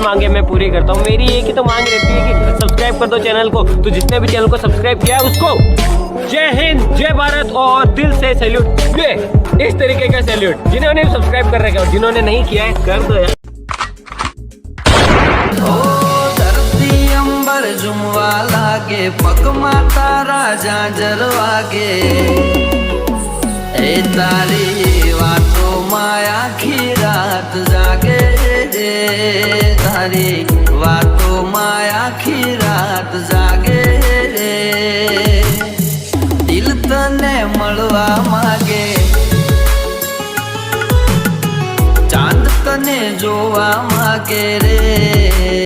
की मांगे मैं पूरी करता हूँ। मेरी एक ही तो मांग रहती है कि सब्सक्राइब कर दो चैनल को। तो जितने भी चैनल को सब्सक्राइब किया है उसको जय हिंद, जय भारत और दिल से सैल्यूट ये इस तरीके का सैल्यूट जिन्होंने सब्सक्राइब कर रखा है जिन्होंने नहीं किया है, कर दो यार। झुमवा लागे, पग माता राजा जलवागे ए तारी वातो माया की रात जागे रे। રે વાતો માં આખી રાત જાગે રે. દિલ તને મળવા માગે. ચાંદ તને જોવા માગે રે.